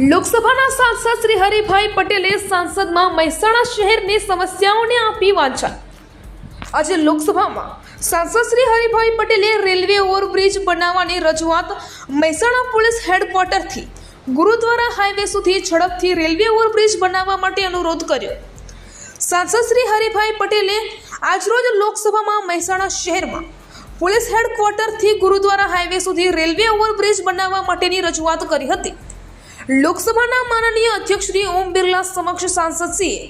લોકસભાના સાંસદ શ્રી હરિભાઈ પટેલે સાંસદમાં મહેસાણા શહેરની સમસ્યાઓને આપી વાંચન. આજે લોકસભામાં સાંસદ શ્રી હરિભાઈ પટેલે રેલવે ઓવરબ્રિજ બનાવવાની રજૂઆત મહેસાણા પોલીસ હેડક્વાર્ટરથી ગુરુદ્વારા હાઈવે સુધી ઝડપથી રેલવે ઓવરબ્રિજ બનાવવા માટે અનુરોધ કર્યો. સાંસદ શ્રી હરિભાઈ પટેલે આજરોજ લોકસભામાં મહેસાણા શહેરમાં પોલીસ હેડક્વાર્ટરથી ગુરુદ્વારા હાઈવે સુધી રેલવે ઓવરબ્રિજ બનાવવા માટેની રજૂઆત કરી હતી. લોકસભાના માનનીય અધ્યક્ષ શ્રી ઓમ બિરલા સમક્ષ સાંસદશ્રીએ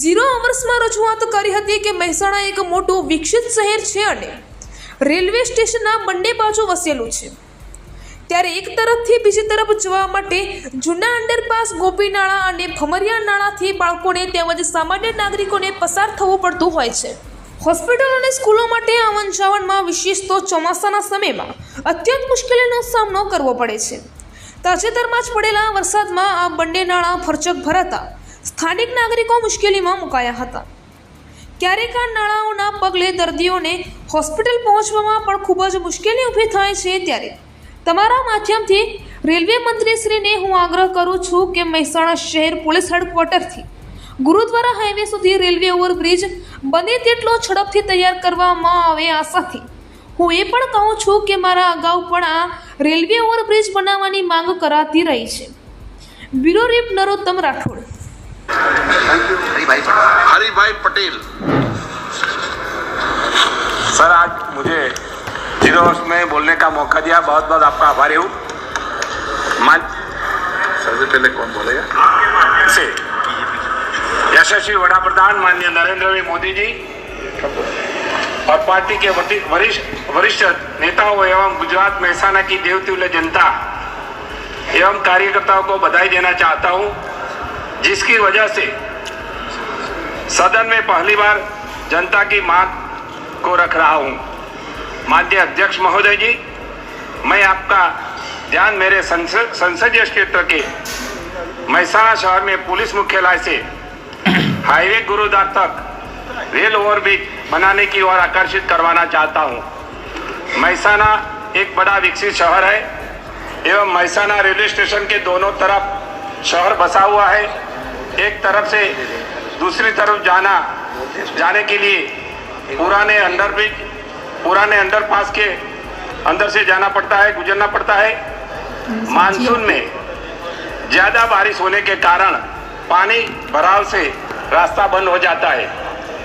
ઝીરો અવર્સમાં રજૂઆત કરી હતી કે મહેસાણા એક મોટું વિકસિત શહેર છે અને રેલવે સ્ટેશનના બંને બાજુ વસેલું છે. ત્યારે એક તરફથી બીજી તરફ જવા માટે જૂના અંડરપાસ ગોપીનાળા અને ભમરિયા નાળાથી બાળકોને તેમજ સામાન્ય નાગરિકોને પસાર થવું પડતું હોય છે. હોસ્પિટલ અને સ્કૂલો માટે આવન જાવનમાં વિશેષ તો ચોમાસાના સમયમાં અત્યંત મુશ્કેલીનો સામનો કરવો પડે છે. તાજેતરમાં જ પડેલા વરસાદમાં આ બંને નાળા ફરચક ભરાતા સ્થાનિક નાગરિકો મુશ્કેલીમાં મુકાયા હતા. ક્યારેક આ નાળાઓના પગલે દર્દીઓને હોસ્પિટલ પહોંચવામાં પણ ખૂબ જ મુશ્કેલી ઊભી થાય છે ત્યારે. તમારા માધ્યમથી રેલવે મંત્રીશ્રીને હું આગ્રહ કરું છું કે મહેસાણા શહેર પોલીસ હેડક્વાર્ટરથી ગુરુદ્વારા હાઈવે સુધી રેલવે ઓવરબ્રિજ બને તેટલો ઝડપથી તૈયાર કરવામાં આવે આશાથી હું એ પણ કહું છું કે મારા અગાઉ પણ આ રેલવે ઓવરબ્રિજ બનાવવાની માંગ કરાતી રહી છે bureau rep Narottam Rathod Haribhai Haribhai Patel sir आज मुझे जीरो वर्ष में बोलने का मौका दिया बहुत बहुत आपका आभारी हूँ मान सबसे पहले कौन बोलेगा से यशस्वी वड़ा प्रधान माननीय नरेंद्र भाई मोदी जी और पार्टी के वरिष्ठ वरिष्ठ नेताओं एवं गुजरात महसाना की देवतुल्य जनता एवं कार्यकर्ताओं को बधाई देना चाहता हूँ, जिसकी वजह से सदन में पहली बार जनता की मांग को रख रहा हूँ। माननीय अध्यक्ष महोदय जी, मैं आपका ध्यान मेरे संसदीय क्षेत्र के महसाना शहर में पुलिस मुख्यालय से हाईवे गुरुद्वार तक रेल ओवरब्रिज बनाने की ओर आकर्षित करवाना चाहता हूँ। महसाना एक बड़ा विकसित शहर है एवं महसाना रेलवे स्टेशन के दोनों तरफ़ शहर बसा हुआ है। एक तरफ़ से दूसरी तरफ़ जाना, जाने के लिए पुराने अंडरब्रिज, पुराने अंडरपास के अंदर से जाना पड़ता है, गुजरना पड़ता है। मानसून में ज़्यादा बारिश होने के कारण पानी भराव से रास्ता बंद हो जाता है।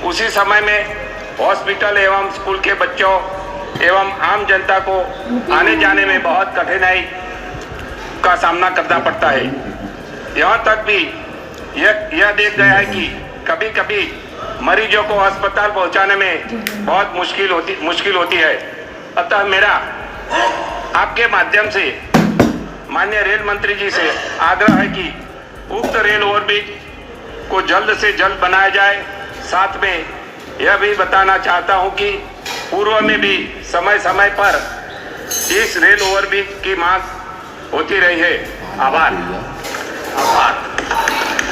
उसी समय में हॉस्पिटल एवं स्कूल के बच्चों एवं आम जनता को आने जाने में बहुत कठिनाई का सामना करना पड़ता है। यहाँ तक भी यह यह देख गया है कि कभी कभी मरीजों को अस्पताल पहुँचाने में बहुत मुश्किल होती मुश्किल होती है। अतः मेरा आपके माध्यम से माननीय रेल मंत्री जी से आग्रह है कि उक्त रेल ओवरब्रिज को जल्द से जल्द बनाया जाए, साथ में यह भी बताना चाहता हूँ कि पूर्व में भी समय समय पर इस रेल ओवरब्रिज की मांग होती रही है। आभार। आभार।